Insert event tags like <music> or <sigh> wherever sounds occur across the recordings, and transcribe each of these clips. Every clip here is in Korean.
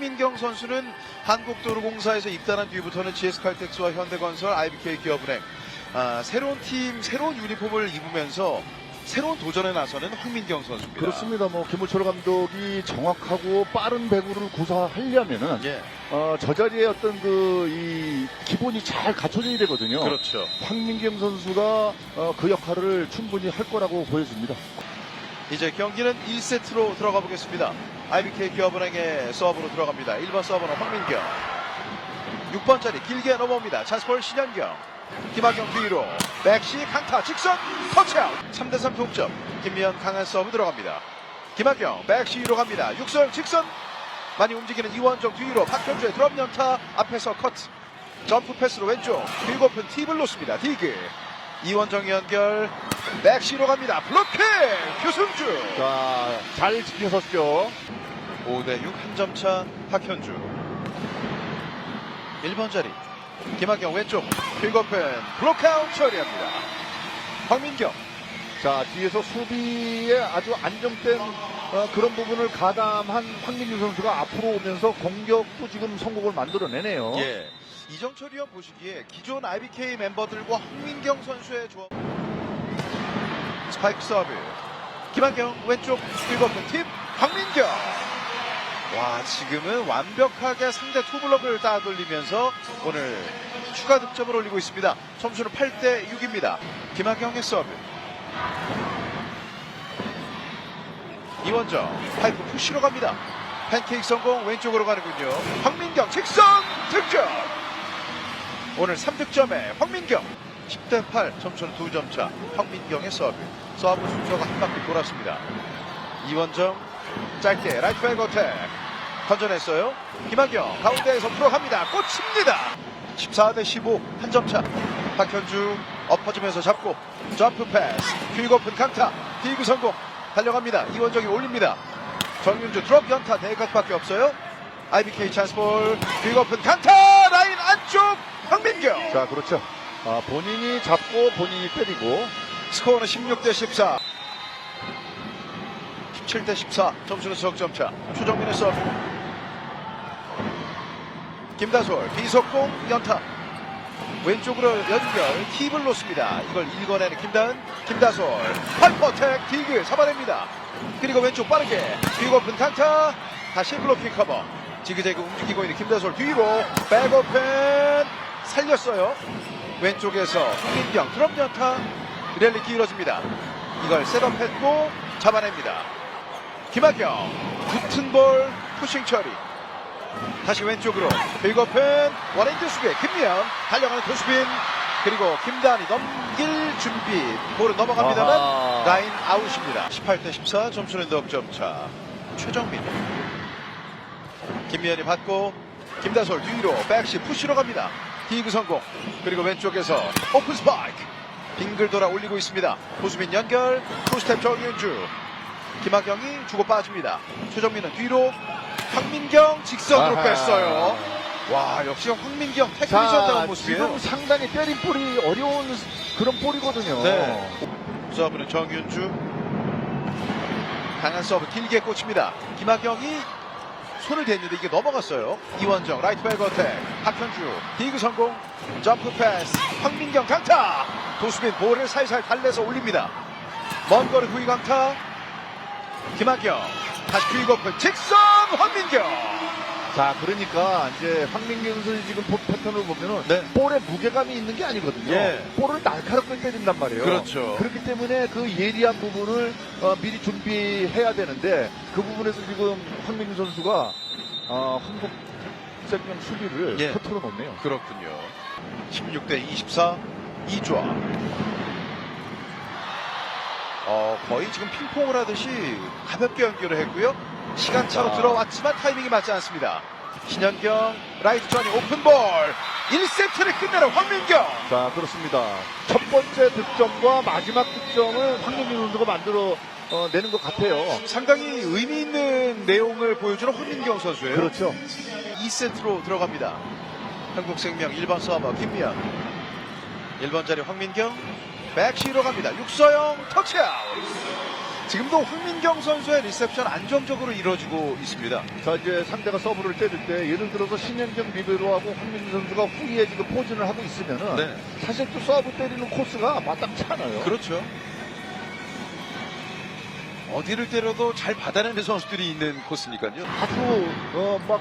황민경 선수는 한국도로공사에서 입단한 뒤부터는 GS칼텍스와 현대건설, IBK 기업은행 아, 새로운 팀, 새로운 유니폼을 입으면서 새로운 도전에 나서는 황민경 선수입니다. 그렇습니다. 뭐 김우철 감독이 정확하고 빠른 배구를 구사하려면은 예, 어, 저 자리에 어떤 그 이 기본이 잘 갖춰져야 되거든요. 그렇죠. 황민경 선수가 어, 그 역할을 충분히 할 거라고 보여집니다. 이제 경기는 1세트로 들어가 보겠습니다. IBK 기업은행의 서브로 들어갑니다. 1번 서브는 황민경. 6번짜리 길게 넘어옵니다. 찬스볼 신현경. 김학경 뒤로. 백시 강타 직선 터치아웃. 3대3 동점. 김미연 강한 서브 들어갑니다. 김학경 백시로 갑니다. 육설 직선 많이 움직이는 이원정 뒤로 박현주의 드럼 연타 앞에서 커트. 점프 패스로 왼쪽 길고픈 팁을 놓습니다. 디그. 이원정 연결 백시로 갑니다. 블로킹 표승주. 자, 잘 지켜섰죠. 5대6 한 점 차 박현주 1번 자리 김학경 왼쪽 킬거펜 블록아웃 처리합니다 황민경 자, 뒤에서 수비에 아주 안정된 어, 그런 부분을 가담한 황민규 선수가 앞으로 오면서 공격도 지금 성공을 만들어내네요. 예. 이정철 위원 보시기에 기존 IBK 멤버들과 황민경 선수의 조합 스파이크 서브 김학경 왼쪽 킬거펜 팁 황민경 와 지금은 완벽하게 상대 투블럭을 따돌리면서 오늘 추가 득점을 올리고 있습니다. 점수는 8대 6입니다. 김학경의 서브. 이원정 파이프 푸시로 갑니다. 팬케이크 성공 왼쪽으로 가는군요. 황민경 직선 득점. 오늘 3득점에 황민경 10대 8 점수는 2점 차. 황민경의 서브. 서브 순서가 한 바퀴 돌았습니다. 이원정 짧게 라이트 백 어택 던져냈어요. 김학경 가운데에서 풀어갑니다. 꽂힙니다. 14대 15 한 점 차. 박현주 엎어지면서 잡고 점프 패스 퀵오픈 강타 디그 성공 달려갑니다. 이원정이 올립니다. 정윤주 드롭 연타 대각밖에 없어요. IBK 찬스볼 퀵오픈 강타 황민경 자, 그렇죠. 아, 본인이 잡고 본인이 때리고 스코어는 16 대 14 17 대 14 점수는 석점차. 추정민의 서브 김다솔 비속공 연타 왼쪽으로 연결 팁을 놓습니다. 이걸 읽어내는 김다은 김다솔. 파이퍼텍 디그 잡아냅니다. 그리고 왼쪽 빠르게 빅오픈 강타. 다시 블로킹 커버. 지그재그 움직이고 있는 김다솔 뒤로 백오펜 살렸어요 왼쪽에서 황민경 드롭 연타 랠리 길어집니다. 이걸 셋업했고 잡아냅니다. 김학경 붙은 볼 푸싱 처리. 다시 왼쪽으로 빌거펜 원핸드 수비 김미연 달려가는 도수빈 그리고 김다한이 넘길 준비 볼은 넘어갑니다만 아하. 라인 아웃입니다. 18대 14 점수는 넉점 차 최정민 김미연이 받고 김다솔 뒤로 백시 푸시로 갑니다. 디그 성공 그리고 왼쪽에서 오픈 스파이크 빙글 돌아 올리고 있습니다. 호수민 연결 투스텝 정윤주 김학경이 주고 빠집니다. 최정민은 뒤로 황민경 직선으로 아하. 뺐어요. 와 역시 황민경 자, 테크니션다운 모습이에요. 지금 상당히 때린 볼이 어려운 그런 볼이거든요. 네. 서브는 정윤주 강한 서브 길게 꽂힙니다. 김학경이 손을 댔는데 이게 넘어갔어요. 이원정 라이트 백 어 택 박현주 디그 성공 점프 패스 황민경 강타 도수빈 볼을 살살 달래서 올립니다. 먼 거리 후위 강타 김학경 다시 퀵 오픈 직선 황민경 자, 그러니까 이제 황민경 선수 지금 볼 패턴을 보면은 네. 볼에 무게감이 있는 게 아니거든요. 예. 볼을 날카롭게 때린단 말이에요. 그렇죠. 그렇기 때문에 그 예리한 부분을 어, 미리 준비해야 되는데 그 부분에서 지금 황민경 선수가 어, 한국 생명 수비를 예. 터트려 놓네요. 그렇군요. 16대 24 이주아. 어, 거의 지금 핑퐁을 하듯이 가볍게 연결을 했고요. 시간차로 아. 들어왔지만 타이밍이 맞지 않습니다. 신현경 라이트 전이 오픈볼 1세트를 끝내는 황민경 자, 그렇습니다. 첫 번째 득점과 마지막 득점을 황민경 선수가 만들어 어, 내는 것 같아요. 상당히 의미 있는 내용을 보여주는 황민경 선수예요. 그렇죠. 2세트로 들어갑니다. 한국생명 1번 서버 김미연 1번 자리 황민경 백시로 갑니다. 육서영 터치아웃 지금도 황민경 선수의 리셉션 안정적으로 이루어지고 있습니다. 자 이제 상대가 서브를 때릴 때 예를 들어서 신현경 리베로하고 황민기 선수가 후위에 지금 포진을 하고 있으면은 네. 사실 또 서브 때리는 코스가 마땅치 않아요. 그렇죠. 어디를 때려도 잘 받아내는 선수들이 있는 코스니까요. 아주 어, 막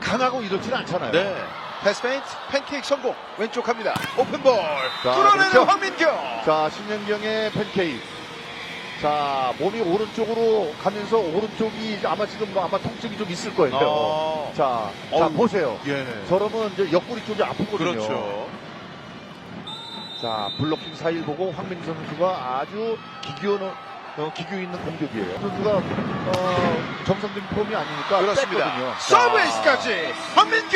강하고 이렇지는 않잖아요. 네. 패스 페인트, 팬케이크 성공. 왼쪽 갑니다. 오픈볼. 자, 뚫어내는 그렇죠. 황민경. 자 신현경의 팬케이크. 자 몸이 오른쪽으로 가면서 오른쪽이 아마 지금 뭐 아마 통증이 좀 있을 거예요. 어. 자, 자 어우. 보세요. 예. 저러면 이제 옆구리 쪽이 아프거든요. 그렇죠. 자, 블로킹 사이를 보고 황민기 선수가 아주 기교, 어, 기교 있는 공격이에요. 선수가, 어, 정상적인 폼이 아니니까. 그렇습니다. 뺐거든요. 서브에이스까지 황민경.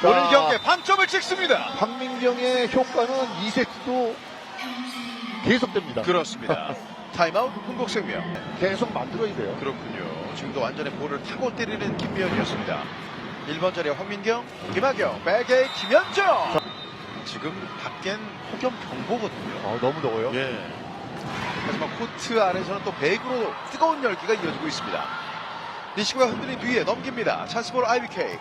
자. 오늘 경기에 반점을 찍습니다. 황민경의 효과는 2세트도 계속됩니다. 그렇습니다. <laughs> 타임아웃 흥국생명. 계속 만들어야 돼요. 그렇군요. 지금도 완전히 볼을 타고 때리는 김미연이었습니다. 1번 자리에 황민경, 김하경, 백에 김현정. 지금 밖엔 폭염 경보거든요. 어, 너무 더워요. 예. 하지만 코트 안에서는 또 백으로 뜨거운 열기가 이어지고 있습니다. 리시브가 흔들린 뒤에 넘깁니다. 찬스볼 IBK.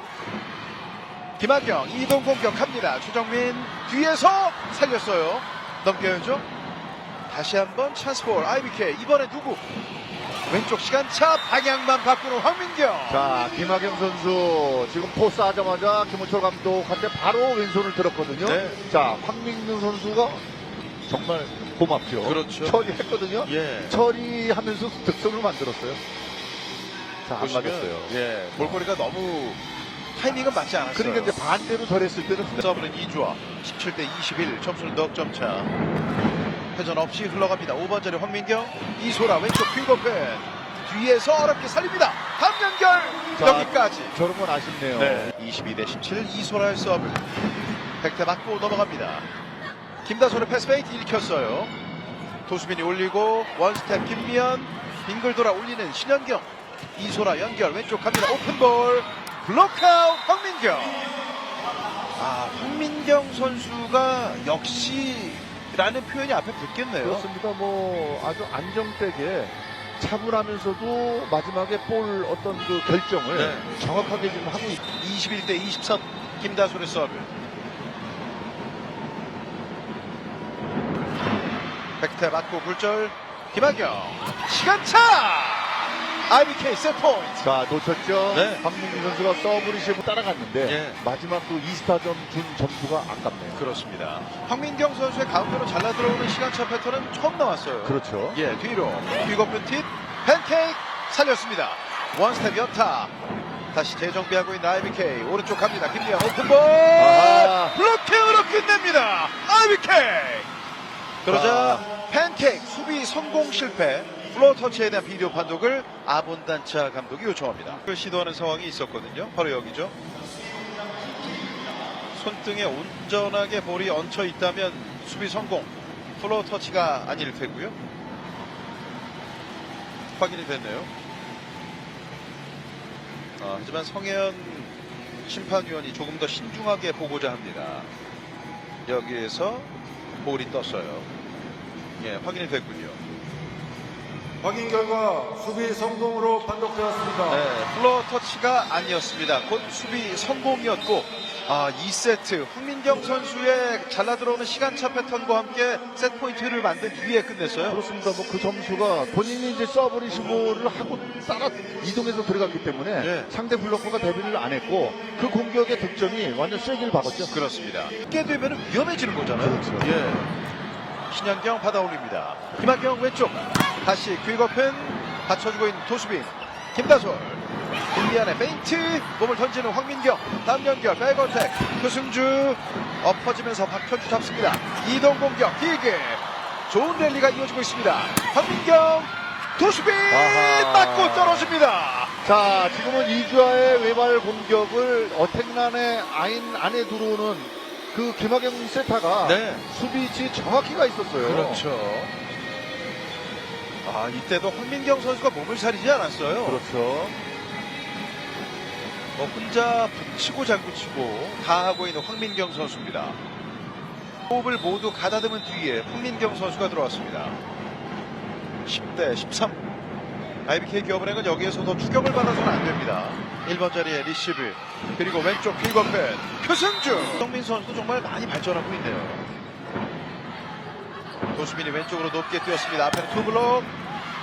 김학경 이동 공격합니다. 최정민 뒤에서 살렸어요. 넘겨야죠. 다시 한번 찬스볼 IBK. 이번에 누구? 왼쪽 시간차 방향만 바꾸는 황민경. 자, 김학영 선수 지금 포스 하자마자 김호철 감독한테 바로 왼손을 들었거든요. 네. 자, 황민경 선수가 정말 고맙죠. 그렇죠. 처리했거든요. 예. 처리하면서 득점을 만들었어요. 자, 안 보시면, 맞았어요. 예. 볼거리가 너무 타이밍은 맞지 않았어요. 그러니까 이제 반대로 저랬을 때는 서브는 이주아 17대 21 점수는 넉점 차 회전 없이 흘러갑니다. 5번 자리 황민경 이소라 왼쪽 퀵오펜 뒤에서 어렵게 살립니다. 함연결! 자, 여기까지. 저런 건 아쉽네요. 22 대 17 이소라의 서브. 백태 맞고 넘어갑니다. 김다솔의 패스 페이트 일으켰어요. 도수빈이 올리고 원스텝 김미연 빙글 돌아 올리는 신현경. 이소라 연결 왼쪽 갑니다. 오픈볼. 블록아웃 황민경. 아 황민경 선수가 역시 라는 표현이 앞에 붙겠네요 그렇습니다. 뭐 아주 안정되게 차분하면서도 마지막에 볼 어떤 그 결정을 네. 정확하게 지금 하고 있 21대 23 김다솔의 서브 백태 맞고 굴절 김학경 시간차 IBK 세트포인트 자, 놓쳤죠? 네. 황민기 선수가 서브 리시브 따라갔는데 예. 마지막 그 2스타점 준 점수가 아깝네요. 그렇습니다 황민경 선수의 가운데로 잘라 들어오는 시간차 패턴은 처음 나왔어요 그렇죠. 예 뒤로 빅오픈 팁 팬케이크 살렸습니다 원스텝 연타 다시 재정비하고 있는 IBK 오른쪽 갑니다 김미영 오픈볼 아하. 블록킹으로 끝냅니다 IBK 그러자 팬케이크 수비 성공 실패 플로어 터치에 대한 비디오 판독을 아본단차 감독이 요청합니다. 그 시도하는 상황이 있었거든요. 바로 여기죠. 손등에 온전하게 볼이 얹혀 있다면 수비 성공. 플로어 터치가 아닐 테고요. 확인이 됐네요. 아, 하지만 성혜연 심판위원이 조금 더 신중하게 보고자 합니다. 여기에서 볼이 떴어요. 예 확인이 됐군요 확인 결과 수비 성공으로 판독되었습니다. 네, 플로어 터치가 아니었습니다. 곧 수비 성공이었고 아, 2세트 황민경 선수의 잘라 들어오는 시간차 패턴과 함께 세트 포인트를 만든 뒤에 끝냈어요. 그렇습니다. 뭐 그 점수가 본인이 이제 서브 리시브를 하고 따라 이동해서 들어갔기 때문에 네. 상대 블로커가 대비를 안 했고 그 공격의 득점이 완전 쐐기를 박았죠. 그렇습니다. 깨 되면 위험해지는 거잖아요. 그렇죠. 예. 신현경 받아 올립니다. 김학경 왼쪽 다시 퀵업펜 받쳐주고 있는 도수빈 김다솔 김미안의 페인트 몸을 던지는 황민경 다음 연결 백어택 표승주 엎어지면서 박현주 잡습니다. 이동 공격 길게 좋은 랠리가 이어지고 있습니다. 황민경 도수빈. 맞고 떨어집니다. 자, 지금은 이주아의 외발 공격을 어택란의 아인 안에 들어오는 그 김학영 세타가 네. 수비 위치 정확히 가 있었어요. 그렇죠. 아 이때도 황민경 선수가 몸을 사리지 않았어요. 그렇죠. 뭐 혼자 북치고 장구치고 다 하고 있는 황민경 선수입니다. 호흡을 모두 가다듬은 뒤에 황민경 선수가 들어왔습니다. 10대 13. IBK 기업은행은 여기에서 더 추격을 받아서는 안 됩니다. 1번 자리에 리시브 그리고 왼쪽 픽업팬 표승주 성민 선수 정말 많이 발전하고 있네요. 도수민이 왼쪽으로 높게 뛰었습니다. 앞에는 투블록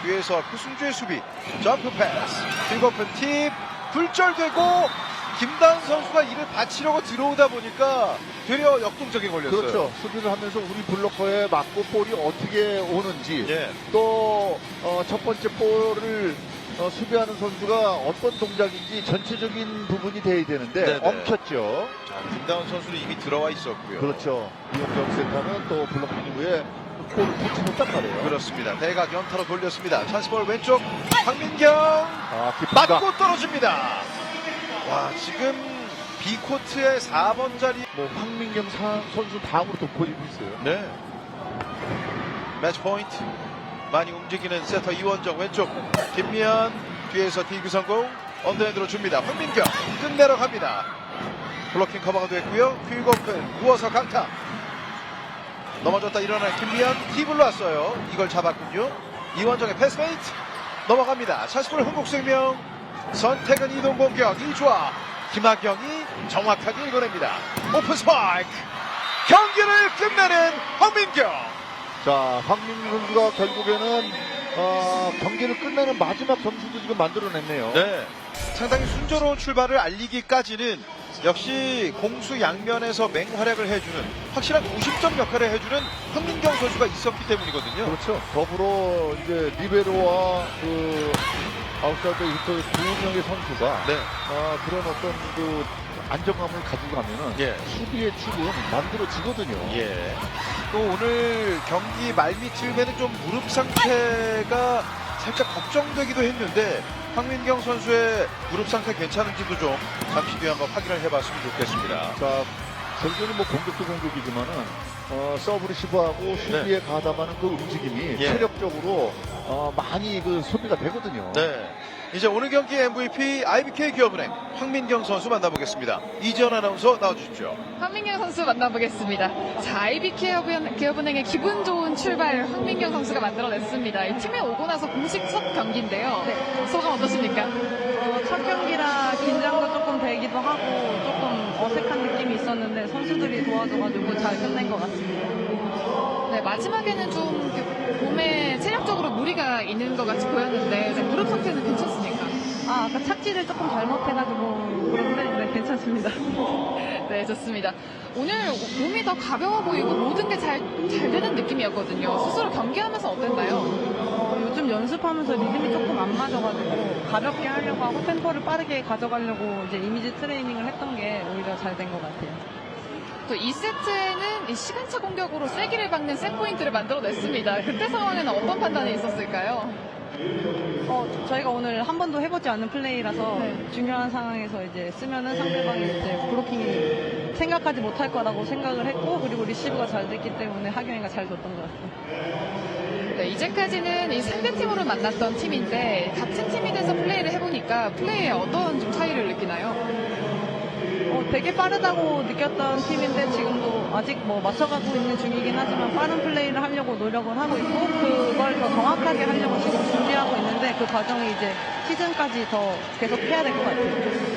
뒤에서 표승주의 수비 점프 패스 픽업팬 팁 굴절되고 김다은 선수가 이를 받치려고 들어오다 보니까 되려 역동적인 걸렸어요. 그렇죠. 수비를 하면서 우리 블로커에 맞고 볼이 어떻게 오는지 예. 또 어, 첫 번째 볼을 어, 수비하는 선수가 어떤 동작인지 전체적인 부분이 돼야 되는데 네네. 엉켰죠. 자, 김다운 선수는 이미 들어와 있었고요. 그렇죠. 이용경 센터는 또 블로킹 이후에 볼을 붙이 놓단 말이에요. 그렇습니다. 대각 연타로 돌렸습니다. 찬스볼 왼쪽 황민경 아, 맞고 떨어집니다. 와 지금 B코트의 4번 자리 뭐 황민경 사- 선수 다음으로 돋보이고 있어요. 네. 매치 포인트 많이 움직이는 세터 이원정 왼쪽 김미연 뒤에서 디그 성공 언더핸드로 줍니다. 황민경 끝내러 갑니다. 블로킹 커버가 됐고요. 퀵오픈 누워서 강타 넘어졌다 일어난 김미연 팁을 놨어요. 이걸 잡았군요. 이원정의 패스메이트 넘어갑니다. 차스볼 흥국생명 선택은 이동 공격 이주아 김학경이 정확하게 읽어냅니다. 오픈 스파이크 경기를 끝내는 황민경 자, 황민경 선수가 결국에는 어, 경기를 끝내는 마지막 점수도 지금 만들어냈네요. 네. 상당히 순조로운 출발을 알리기까지는 역시 공수 양면에서 맹활약을 해주는 확실한 50점 역할을 해주는 황민경 선수가 있었기 때문이거든요. 그렇죠. 더불어 이제 리베로와 그 아웃사이드 히터 두 명의 선수가 네. 아, 그런 어떤 그 안정감을 가지고 가면은 예. 수비의 축은 만들어지거든요. 예. 또 오늘 경기 말미쯤에는 좀 무릎 상태가 살짝 걱정되기도 했는데 황민경 선수의 무릎 상태 괜찮은지도 좀 잠시 뒤에 한번 확인을 해봤으면 좋겠습니다. 자, 결국에는 뭐 공격도 공격이지만은 어, 서브 리시브하고 수비에 가담하는 그 움직임이 예. 체력적으로 어, 많이 그 소비가 되거든요. 네. 이제 오늘 경기 MVP IBK 기업은행 황민경 선수 만나보겠습니다. 이지연 아나운서 나와주십시오. 황민경 선수 만나보겠습니다. 자, IB 기업은, 기업은행의 기분 좋은 출발 황민경 선수가 만들어냈습니다. 이 팀에 오고 나서 공식 첫 경기인데요. 소감 어떠십니까? 어, 첫 경기라 긴장도 조금 되기도 하고 조금 어색한 느낌이 있었는데 선수들이 도와줘가지고 잘 끝낸 것 같습니다. 네, 마지막에는 좀 몸에 체력적으로 무리가 있는 것 같이 보였는데 이제 무릎 상태는 괜찮습니까? 아, 아까 착지를 조금 잘못해가지고 그런데 네, 괜찮습니다. <laughs> 네, 좋습니다. 오늘 몸이 더 가벼워 보이고 모든 게 잘 잘 되는 느낌이었거든요. 스스로 경기하면서 어땠나요? 어, 요즘 연습하면서 리듬이 조금 안 맞아가지고 가볍게 하려고 하고 템포를 빠르게 가져가려고 이제 이미지 트레이닝을 했던 게 오히려 잘 된 것 같아요. 또 2세트에는 시간차 공격으로 쐐기를 박는 셋 포인트를 만들어냈습니다. 그때 상황에는 어떤 판단이 있었을까요? 어, 저희가 오늘 한 번도 해보지 않은 플레이라서 네. 중요한 상황에서 이제 쓰면은 상대방이 이제 브로킹이 생각하지 못할 거라고 생각을 했고 그리고 리시브가 잘 됐기 때문에 하경이가 잘 줬던 것 같아요. 네, 이제까지는 이 상대팀으로 만났던 팀인데 같은 팀이 돼서 플레이를 해보니까 플레이에 어떤 좀 차이를 느끼나요? 어, 되게 빠르다고 느꼈던 팀인데 지금도 아직 뭐 맞춰가고 있는 중이긴 하지만 빠른 플레이를 하려고 노력을 하고 있고 그걸 더 정확하게 하려고 지금 준비하고 있는데 그 과정이 이제 시즌까지 더 계속 해야 될 것 같아요.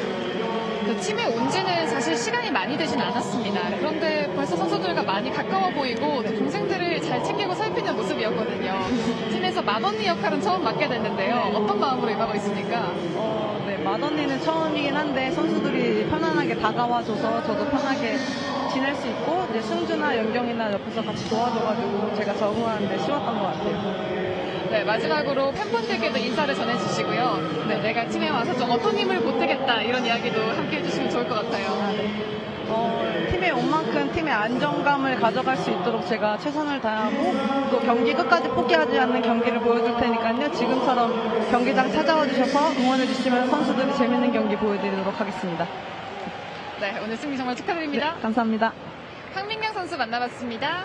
그 팀에 온 지는 사실 시간이 많이 되진 않았습니다. 그런데 벌써 선수들과 많이 가까워 보이고 또 동생들을 잘 챙기고 살피는 모습이었거든요. 팀에서 맏언니 역할은 처음 맡게 됐는데요. 어떤 마음으로 임하고 있습니까? 어, 네, 맏언니는 처음이긴 한데 선수들이 편안하게 다가와줘서 저도 편하게 지낼 수 있고 이제 승주나 연경이나 옆에서 같이 도와줘가지고 제가 적응하는데 쉬웠던 것 같아요. 네, 마지막으로 팬분들께도 인사를 전해주시고요. 네, 내가 팀에 와서 좀 어떤 힘을 보태겠다 이런 이야기도 함께 해주시면 좋을 것 같아요. 어, 팀에 온 만큼 팀의 안정감을 가져갈 수 있도록 제가 최선을 다하고 또 경기 끝까지 포기하지 않는 경기를 보여줄 테니까요. 지금처럼 경기장 찾아와 주셔서 응원해 주시면 선수들이 재밌는 경기 보여드리도록 하겠습니다. 네, 오늘 승리 정말 축하드립니다. 감사합니다. 황민경 선수 만나봤습니다.